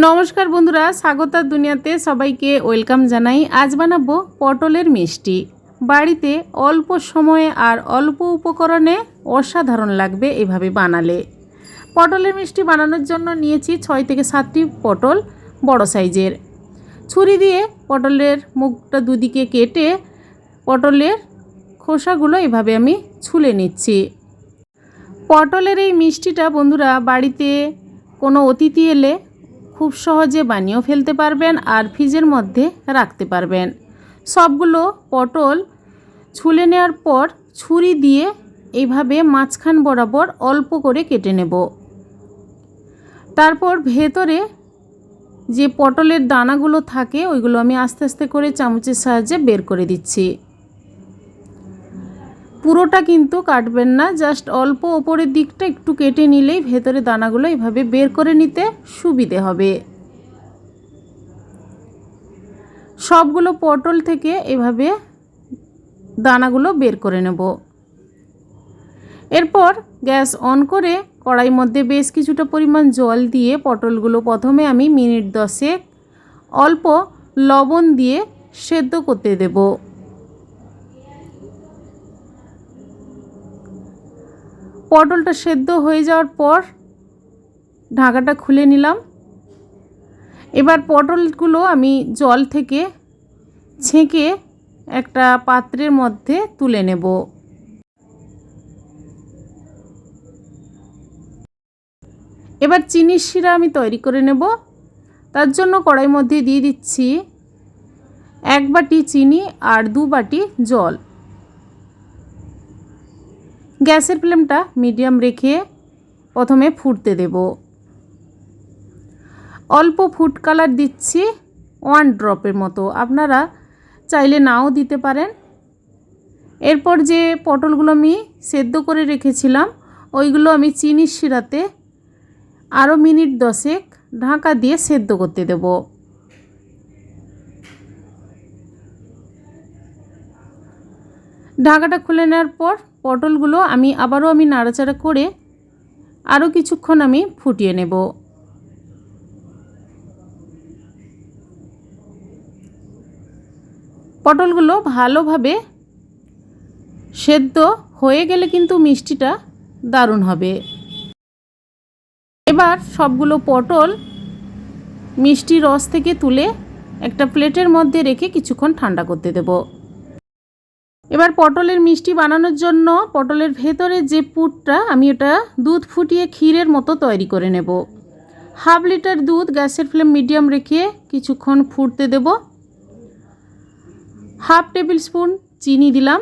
নমস্কার বন্ধুরা, স্বাগতার দুনিয়াতে সবাইকে ওয়েলকাম জানাই। আজ বানাবো পটলের মিষ্টি। বাড়িতে অল্প সময়ে আর অল্প উপকরণে অসাধারণ লাগবে এভাবে বানালে। পটলের মিষ্টি বানানোর জন্য নিয়েছি ছয় থেকে সাতটি পটল বড় সাইজের। ছুরি দিয়ে পটলের মুখটা দুদিকে কেটে পটলের খোসাগুলো এভাবে আমি ছুলে নিচ্ছি। পটলের এই মিষ্টিটা বন্ধুরা, বাড়িতে কোনো অতিথি এলে খুব সহজে বানিয়েও ফেলতে পারবেন আর ফ্রিজের মধ্যে রাখতে পারবেন। সবগুলো পটল ছুলে নেওয়ার পর ছুরি দিয়ে এইভাবে মাঝখান বরাবর অল্প করে কেটে নেব। তারপর ভেতরে যে পটলের দানাগুলো থাকে, ওইগুলো আমি আস্তে আস্তে করে চামচের সাহায্যে বের করে দিচ্ছি। পুরোটা কিন্তু কাটবেন না, জাস্ট অল্প ওপরের দিকটা একটু কেটে নিলেই ভেতরে দানাগুলো এভাবে বের করে নিতে সুবিধে হবে। সবগুলো পটল থেকে এভাবে দানাগুলো বের করে নেব। এরপর গ্যাস অন করে কড়াই মধ্যে বেশ কিছুটা পরিমাণ জল দিয়ে পটলগুলো প্রথমে আমি মিনিট দশেক অল্প লবণ দিয়ে সেদ্ধ করতে দেবো। পটলটা সেদ্ধ হয়ে যাওয়ার পর ঢাকাটা খুলে নিলাম। এবার পটলগুলো আমি জল থেকে ছেঁকে একটা পাত্রের মধ্যে তুলে নেব। এবার চিনির শিরা আমি তৈরি করে নেব। তার জন্য কড়াই মধ্যে দিয়ে দিচ্ছি এক বাটি চিনি আর দু বাটি জল। গ্যাসের ফ্লেমটা মিডিয়াম রেখে প্রথমে ফুটতে দেব। অল্প ফুড কালার দিচ্ছি ওয়ান ড্রপের মতো। আপনারা চাইলে নাও দিতে পারেন। এরপর যে পটলগুলো আমি সেদ্ধ করে রেখেছিলাম, ওইগুলো আমি চিনির শিরাতে আরও মিনিট দশেক ঢাকা দিয়ে সেদ্ধ করতে দেবো। ঢাকাটা খুলে নেওয়ার পর পটলগুলো আমি আবারও আমি নাড়াচাড়া করে আরও কিছুক্ষণ আমি ফুটিয়ে নেব। পটলগুলো ভালোভাবে সেদ্ধ হয়ে গেলে কিন্তু মিষ্টিটা দারুণ হবে। এবার সবগুলো পটল মিষ্টি রস থেকে তুলে একটা প্লেটের মধ্যে রেখে কিছুক্ষণ ঠান্ডা করতে দেবো। এবার পটলের মিষ্টি বানানোর জন্য পটলের ভেতরে যে পুরটা, আমি ওটা দুধ ফুটিয়ে ক্ষীরের মতো তৈরি করে নেব। হাফ লিটার দুধ গ্যাসের ফ্লেম মিডিয়াম রেখে কিছুক্ষণ ফুটতে দেব। হাফ টেবিল স্পুন চিনি দিলাম।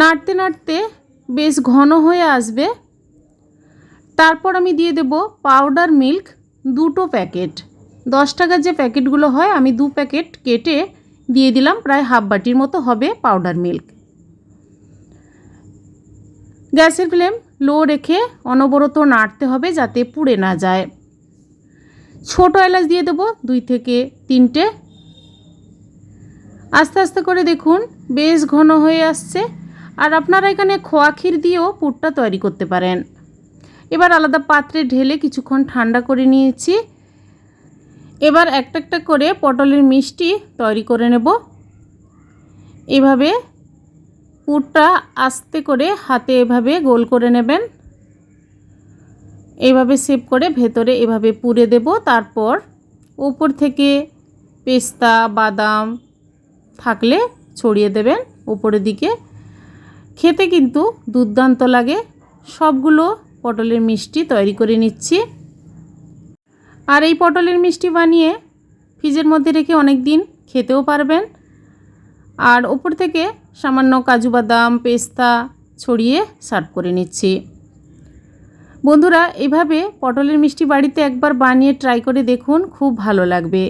নাড়তে নাড়তে বেশ ঘন হয়ে আসবে। তারপর আমি দিয়ে দেব পাউডার মিল্ক দুটো প্যাকেট। দশ টাকার যে প্যাকেটগুলো হয়, আমি দু প্যাকেট কেটে দিয়ে দিলাম প্রায় হাফ বাটির মতো হবে পাউডার মিল্ক গ্যাসের ফ্লেম লো রেখে অনবরত নাড়তে হবে যাতে পুড়ে না যায়। ছোট এলাচ দিয়ে দেবো দুই থেকে তিনটে। আস্তে আস্তে করে দেখুন বেশ ঘন হয়ে আসছে। আর আপনারা এখানে খোয়া ক্ষীর দিয়েও পুরটা তৈরি করতে পারেন। এবার আলাদা পাত্রে ঢেলে কিছুক্ষণ ঠান্ডা করে নিয়েছি। এবার একটা একটা করে পটলের মিষ্টি তৈরি করে নেব। এভাবে পুরটা আস্তে করে হাতে এভাবে গোল করে নেবেন। এভাবে সেভ করে ভেতরে এভাবে পুরে দেব। তারপর উপর থেকে পেস্তা, বাদাম থাকলে ছড়িয়ে দেবেন উপরের দিকে। খেতে কিন্তু দুর্দান্ত লাগে। সবগুলো পটলের মিষ্টি তৈরি করে নিচ্ছি। আর এই পটলের মিষ্টি বানিয়ে ফ্রিজের মধ্যে রেখে অনেক দিন খেতেও পারবেন। আর ওপর থেকে সামান্য কাজু বাদাম, পেস্তা ছড়িয়ে সার্ভ করে নিচ্ছি। বন্ধুরা, এভাবে পটলের মিষ্টি বাড়িতে একবার বানিয়ে ট্রাই করে দেখুন, খুব ভালো লাগবে।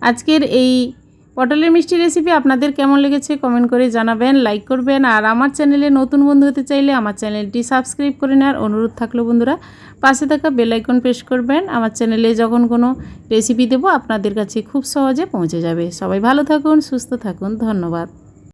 আজকের এই পটলের মিষ্টি রেসিপি আপনাদের কেমন লেগেছে কমেন্ট করে জানাবেন লাইক করবেন আর আমার চ্যানেলে নতুন বন্ধু হতে চাইলে আমার চ্যানেলটি সাবস্ক্রাইব করে নেওয়ার অনুরোধ থাকল বন্ধুরা। পাশে থাকা বেলাইকন প্রেস করবেন, আমার চ্যানেলে যখন কোনো রেসিপি দেবো আপনাদের কাছে খুব সহজে পৌঁছে যাবে। সবাই ভালো থাকুন, সুস্থ থাকুন, ধন্যবাদ।